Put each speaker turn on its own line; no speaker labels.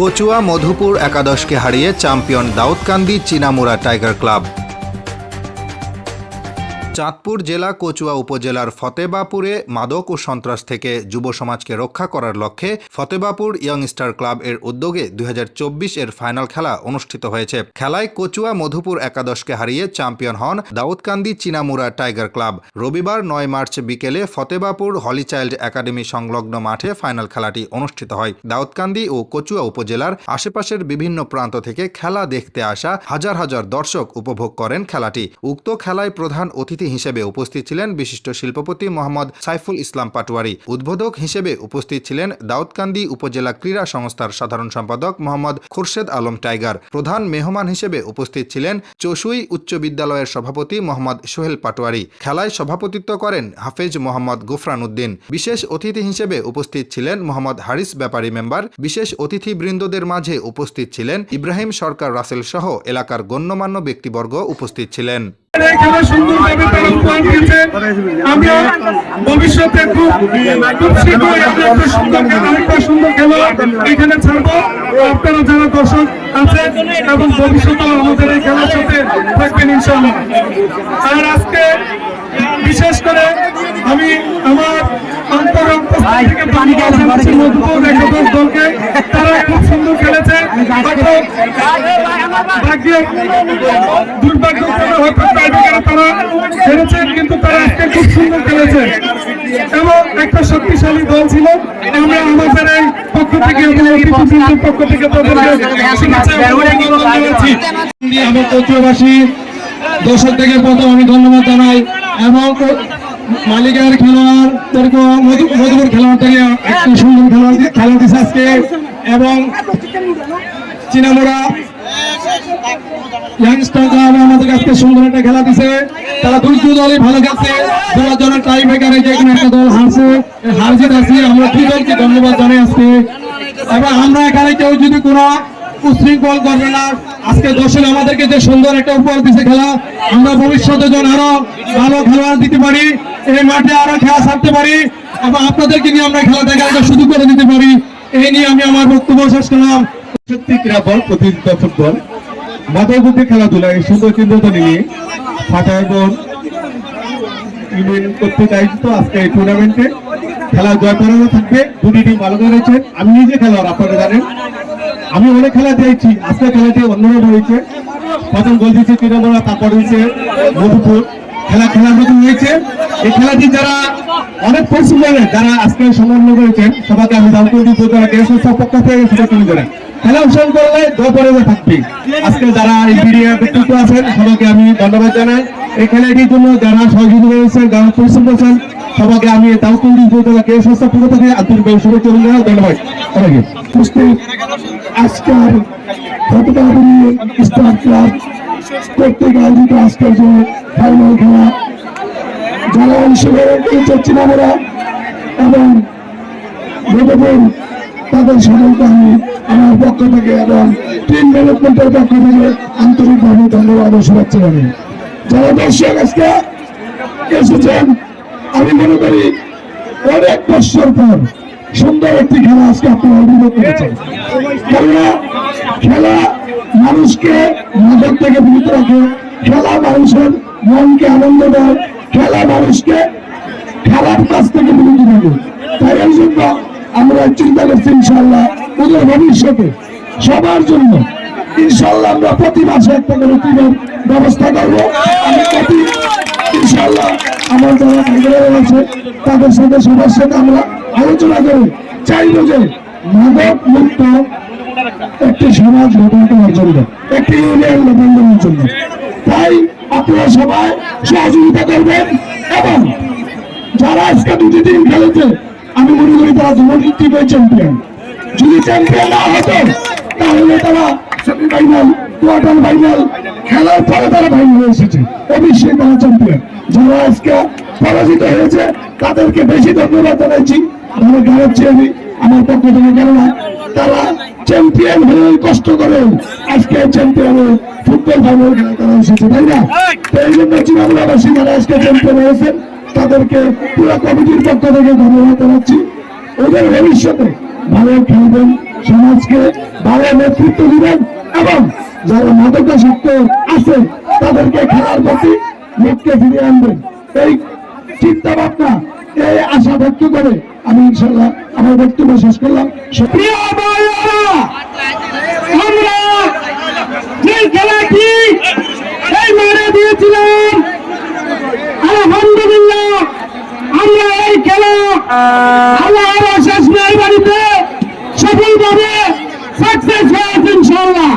কচুয়া মধুপুর একাদশকে হারিয়ে champion Daudkandi Chinamura tiger club. Chandpur জেলা, কচুয়া উপজেলার ফতেবাপুরে মাদক ও সন্ত্রাস থেকে যুব সমাজকে রক্ষা করার লক্ষ্যে ফতেবাপুর ইয়ংস্টার ক্লাব এর উদ্যোগে দুই হাজার চব্বিশ এর ফাইনাল খেলা অনুষ্ঠিত হয়েছে। খেলায় কচুয়া মধুপুর একাদশকে হারিয়ে চ্যাম্পিয়ন হন দাউদকান্দি চিনামুরা টাইগার ক্লাব। রবিবার নয় মার্চ বিকেলে ফতেবাপুর হলি চাইল্ড একাডেমি সংলগ্ন মাঠে ফাইনাল খেলাটি অনুষ্ঠিত হয়। দাউদকান্দি ও কচুয়া উপজেলার আশেপাশের বিভিন্ন প্রান্ত থেকে খেলা দেখতে আসা হাজার হাজার দর্শক উপভোগ করেন খেলাটি। উক্ত খেলায় প্রধান অতিথি হিসেবে উপস্থিত ছিলেন বিশিষ্ট শিল্পপতি মোহাম্মদ সাইফুল ইসলাম পাটোয়ারি। উদ্বোধক হিসেবে উপস্থিত ছিলেন দাউদকান্দি উপজেলা ক্রীড়া সংস্থার সাধারণ সম্পাদক মোহাম্মদ খুরশেদ আলম টাইগার। প্রধান মেহমান হিসেবে উপস্থিত ছিলেন চশুই উচ্চ বিদ্যালয়ের সভাপতি মোহাম্মদ সোহেল পাটোয়ারি। খেলায় সভাপতিত্ব করেন হাফেজ মোহাম্মদ গুফরান উদ্দিন। বিশেষ অতিথি হিসেবে উপস্থিত ছিলেন মোহাম্মদ হারিস ব্যাপারী মেম্বার। বিশেষ অতিথি বৃন্দদের মাঝে উপস্থিত ছিলেন ইব্রাহিম সরকার রাসেল সহ এলাকার গণ্যমান্য ব্যক্তিবর্গ উপস্থিত ছিলেন।
খেলা সুন্দরভাবে তারা ভবিষ্যতে খুব খুব একটা সুন্দর আরেকটা সুন্দর খেলা এখানে ছাড়বো। আপনারা যারা দর্শক আছেন এবং ভবিষ্যতে আমাদের এই খেলার সাথে থাকবেন ইনশাল্লাহ আর আজকে দলকে। তারা খুব সুন্দর খেলেছে। হয়তো ভাগ্যে দুর্ভাগ্যক্রমে হয়তো টাইব্রেকারে তারা হেরেছে কিন্তু তারা আজকে খুব সুন্দর খেলেছে। এবং একটা শক্তিশালী দল ছিল। আমরা আমাদের এই পক্ষ থেকে পক্ষ
আমার দর্শক থেকে প্রথম আমি ধন্যবাদ জানাই। এবং মালিকের খেলোয়াড়দেরকে মধুপুর খেলোয়াড় থেকে একটা সুন্দর খেলোয়াড় খেলা দিচ্ছে আজকে। এবং চিনামোড়া আজকে সুন্দর একটা খেলা দিছে। তারা দুই দু দলই ভালো খেলছে। দলের জন্য টাই ব্রেকারে যে কোনো একটা দল হারছে হার জিত আছে আমরা দুই দলকে ধন্যবাদ জানাই আজকে। এবং আমরা এখানে কেউ যদি কোনো আজকে আমাদেরকে যে সুন্দর একটা উপহার দিছে খেলা, আমরা ভবিষ্যতে যেন আরও ভালো খেলোয়াড় দিতে পারি। এই মাঠে আরও খেলা ছাড়তে পারি এবং আপনাদেরকে নিয়ে আমরা খেলা দেখার একটা সুযোগ করে দিতে পারি। এই নিয়ে আমি আমার বক্তব্য শেষ করলাম।
সত্যি ক্রীড়া বল প্রতিযোগিতা ফুটবল। মাথার মধ্যে খেলাধুলা, এই সুন্দর চিন্তা নিয়ে ফাটায় বল ইউনিয়ন আজকে এই টুর্নামেন্টে খেলা জয় পরাজয় থাকবে। দুটি টিম আমি নিজে খেলোয়াড়, আপনারা জানেন। আমি অনেক খেলা দিয়েছি। আজকে খেলাটি অন্যরকম হয়েছে। প্রথম গোল দিয়েছে তৃণমূলা তারপর হয়েছে মধুপুর। খেলা খেলার মতো হয়েছে এই খেলাটি যারা অনেক পরিশ্রম করে যারা আজকে সমন্বয় করেছেন, সবাইকে আমি দামকুন্দি উপজেলা গ্যাস পক্ষ থেকে তুলে ধরেন খেলা অংশগ্রহণ করলে পরাজয় থাকবে। আজকে যারা এই মিডিয়া ব্যক্তিত্ব আছেন, সবাইকে আমি ধন্যবাদ জানাই। এই খেলাটির জন্য যারা সহযোগিতা করেছেন যারা পরিশ্রম করেছেন সবাইকে আমি দামকুন্দি উপজেলা গ্যাস সংস্থার পক্ষ থেকে আন্তরিকভাবে শুভেচ্ছা এবং ধন্যবাদ।
উপস্থিত আজকের ফটোগ্রাফি স্টার ক্লাব কর্তৃক আয়োজিত আজকের যে ফাইনাল খেলা, যারা অংশগ্রহণ করেছে চিনামোড়া এবং ভোটপুর তাদের সকলকে আমি আমার পক্ষ থেকে এবং টিম ম্যানেজমেন্টের পক্ষ থেকে আন্তরিকভাবে ধন্যবাদ ও শুভেচ্ছা জানাই। যারা দর্শক আজকে এসেছেন, আমি মনে করি অনেক বছর পর সুন্দর একটি খেলা আজকে আপনারা উপভোগ করেছেন কেননা, খেলা মানুষকে মাদক থেকে বিরত রাখে। খেলা মানুষের মনকে আনন্দ দেয়। খেলা মানুষকে খারাপ কাজ থেকে বিরত রাখে। তাই এই জন্য আমরা চিন্তা করছি ইনশাল্লাহ ওদের ভবিষ্যতে সবার জন্য ইনশাল্লাহ আমরা প্রতি মাসে একটা করে টিমের ব্যবস্থা করব। ইনশাল্লাহ আমার যারা ভাইবোনেরা আছে, তাদের সাথে সবার সাথে আমরা আলোচনা করে চাইব যে মাদক মুক্ত একটি সমাজ গঠন করার জন্য, একটি ইউনিয়ন গঠন করার জন্য। তাই আপনারা সবাই সহযোগিতা করবেন এবং যারা আজকে দুটি টিম খেলেছে, আমি মনে করি তারা টিমের চ্যাম্পিয়ন যদি চ্যাম্পিয়ন না হতো, তাহলে তারা সেমিফাইনাল কোয়ার্টার ফাইনাল খেলার পরে তারা ফাইনাল এসেছে। অবশ্যই তারা চ্যাম্পিয়ন যারা আজকে পরাজিত হয়েছে, তাদেরকে বেশি ধন্যবাদ জানাচ্ছি। ধরে জানাচ্ছি আমি আমার পক্ষ থেকে কেননা তারা চ্যাম্পিয়ন হয়ে কষ্ট করে আজকে চ্যাম্পিয়ন ফুটবল ফাইনাল খেলা তারা এসেছে তাই না? এই জন্য চিনামুলাবাসী যারা আজকে চ্যাম্পিয়ন হয়েছেন, তাদেরকে পুরো কমিটির পক্ষ থেকে ধন্যবাদ জানাচ্ছি। ওদের ভবিষ্যতে ভালো খেলবেন, সমাজকে ভালো নেতৃত্ব দিবেন এবং যারা মাদকাসক্ত আছে তাদেরকে খেলার প্রতি মুখকে ফিরিয়ে আনবেন। এই চিন্তা ভাবনা এই আশা ব্যক্ত করে আমি ইনশাল্লাহ আমার বক্তব্য শেষ করলাম। যে খেলাটি এই মারা দিয়েছিলাম। আলহামদুলিল্লাহ, আমরা এই খেলা আল্লাহর শেষ নাই বাড়িতে সফলভাবে সাকসেস হয়েছে ইনশাল্লাহ